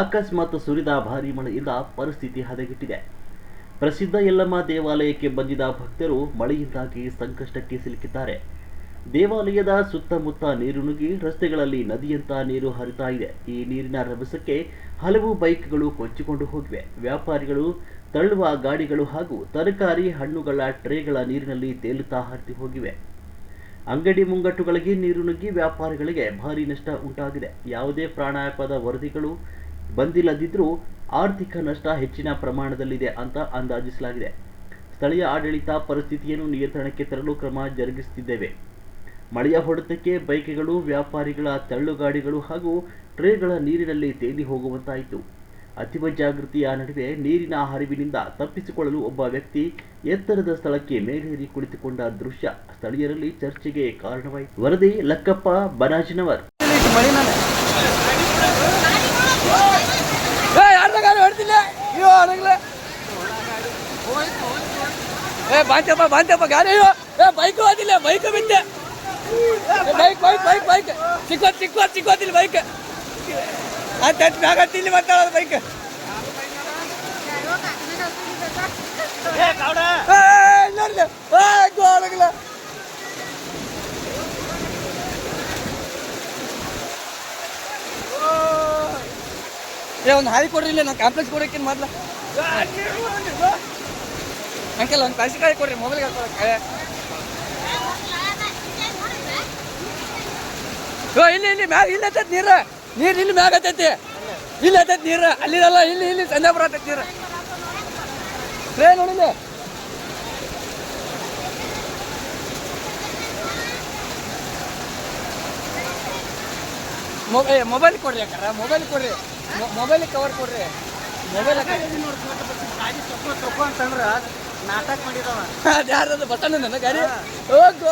ಅಕಸ್ಮಾತ್ ಸುರಿದ ಭಾರೀ ಮಳೆಯಿಂದ ಪರಿಸ್ಥಿತಿ ಹದಗೆಟ್ಟಿದೆ. ಪ್ರಸಿದ್ಧ ಯಲ್ಲಮ್ಮ ದೇವಾಲಯಕ್ಕೆ ಬಂದಿದ್ದ ಭಕ್ತರು ಮಳೆಯಿಂದಾಗಿ ಸಂಕಷ್ಟಕ್ಕೆ ಸಿಲುಕಿದ್ದಾರೆ. ದೇವಾಲಯದ ಸುತ್ತಮುತ್ತ ನೀರು ನುಗ್ಗಿ ರಸ್ತೆಗಳಲ್ಲಿ ನದಿಯಂತ ನೀರು ಹರಿತಾ ಇದೆ. ಈ ನೀರಿನ ರಭಸಕ್ಕೆ ಹಲವು ಬೈಕ್ಗಳು ಕೊಚ್ಚಿಕೊಂಡು ಹೋಗಿವೆ. ವ್ಯಾಪಾರಿಗಳು ತಳ್ಳುವ ಗಾಡಿಗಳು ಹಾಗೂ ತರಕಾರಿ ಹಣ್ಣುಗಳ ಟ್ರೇಗಳ ನೀರಿನಲ್ಲಿ ತೇಲುತ್ತಾ ಹರಿದು ಹೋಗಿವೆ. ಅಂಗಡಿ ಮುಂಗಟ್ಟುಗಳಿಗೆ ನೀರು ನುಗ್ಗಿ ವ್ಯಾಪಾರಿಗಳಿಗೆ ಭಾರಿ ನಷ್ಟ ಉಂಟಾಗಿದೆ. ಯಾವುದೇ ಪ್ರಾಣಾಯಾಪದ ವರದಿಗಳು ಬಂದಿಲ್ಲದಿದ್ದರೂ ಆರ್ಥಿಕ ನಷ್ಟ ಹೆಚ್ಚಿನ ಪ್ರಮಾಣದಲ್ಲಿದೆ ಅಂತ ಅಂದಾಜಿಸಲಾಗಿದೆ. ಸ್ಥಳೀಯ ಆಡಳಿತ ಪರಿಸ್ಥಿತಿಯನ್ನು ನಿಯಂತ್ರಣಕ್ಕೆ ತರಲು ಕ್ರಮ ಜರುಗಿಸುತ್ತಿದ್ದೇವೆ. ಮಳೆಯ ಹೊಡೆತಕ್ಕೆ ಬೈಕ್ಗಳು, ವ್ಯಾಪಾರಿಗಳ ತಳ್ಳುಗಾಡಿಗಳು ಹಾಗೂ ಟ್ರೇಗಳ ನೀರಿನಲ್ಲಿ ತೇಲಿ ಹೋಗುವಂತಾಯಿತು. ಅತೀವ ಜಾಗೃತಿಯ ನಡುವೆ ನೀರಿನ ಹರಿವಿನಿಂದ ತಪ್ಪಿಸಿಕೊಳ್ಳಲು ಒಬ್ಬ ವ್ಯಕ್ತಿ ಎತ್ತರದ ಸ್ಥಳಕ್ಕೆ ಮೇಲೇರಿ ಕುಳಿತುಕೊಂಡ ದೃಶ್ಯ ಸ್ಥಳೀಯರಲ್ಲಿ ಚರ್ಚೆಗೆ ಕಾರಣವಾಯಿತು. ವರದಿ ಲಕ್ಕಪ್ಪ ಬನಾಜಿನವರ್ ಏ ಬಾಂತಪ್ಪ ಬಾಂತಪ್ಪ ಗಾಡಿ ಏ ಬೈಕ್ ಹೋದಿಲ್ಲ ಬೈಕ್ ಬಿಟ್ಟೆ ಬೈಕ್ ಬೈಕ್ ಬೈಕ್ ಬೈಕ್ ಸಿಕ್ಕೋತ್ ಸಿಕ್ಕೋತ್ ಸಿಕ್ಕೋದಿಲ್ಲ ಬೈಕ್ ಅಂತ ಮ್ಯಾಗ ತಿಲ್ಲಿ ಮಾತಾಡೋದು ಬೈಕ್ ನೋಡಿಲ್ಲ ಏ ಒಂದು ಹಾಲಿ ಕೊಡ್ರಿ ಇಲ್ಲ ನಾನು ಕಾಂಪ್ಲೆಕ್ಸ್ ಕೊಡೋಕೆ ಮೊದ್ಲ ಅಂಕಲ್ ಒಂದು ಕಾಯಿ ಕೊಡ್ರಿ ಮೊಬೈಲ್ ಹಾಕೋದಕ್ಕೆ ಓ ಇಲ್ಲಿ ಇಲ್ಲಿ ಮ್ಯಾಗ ಇಲ್ಲಿ ಹತ್ತೈತಿ ನೀರ. ನೀರು ಇಲ್ಲಿ ಮ್ಯಾಗ ಹತ್ತೈತಿ. ಇಲ್ಲಿ ಹತ್ತೈತಿ ನೀರು. ಅಲ್ಲಿರಲ್ಲ ಇಲ್ಲಿ ಇಲ್ಲಿ ಸಂಜಾಪುರ ಹತ್ತೈತಿ ನೀರು. ರೇ ನೋಡಿಲ್ಲ ಮೊಬೈಲ್ ಕೊಡ್ರಿ ಅಕ್ಕಾರ ಮೊಬೈಲ್ ಕೊಡ್ರಿ. ಮೊಬೈಲ್ ಕವರ್ ಕೊಡ್ರಿ. ಮೊಬೈಲ್ ಅಂತಂದ್ರ ನಾಟಕ ಮಾಡಿದವ. ಅದು ಯಾರದು ಬಟನ್ ನನ್ನ ಗಾಡಿ ಹೋಗು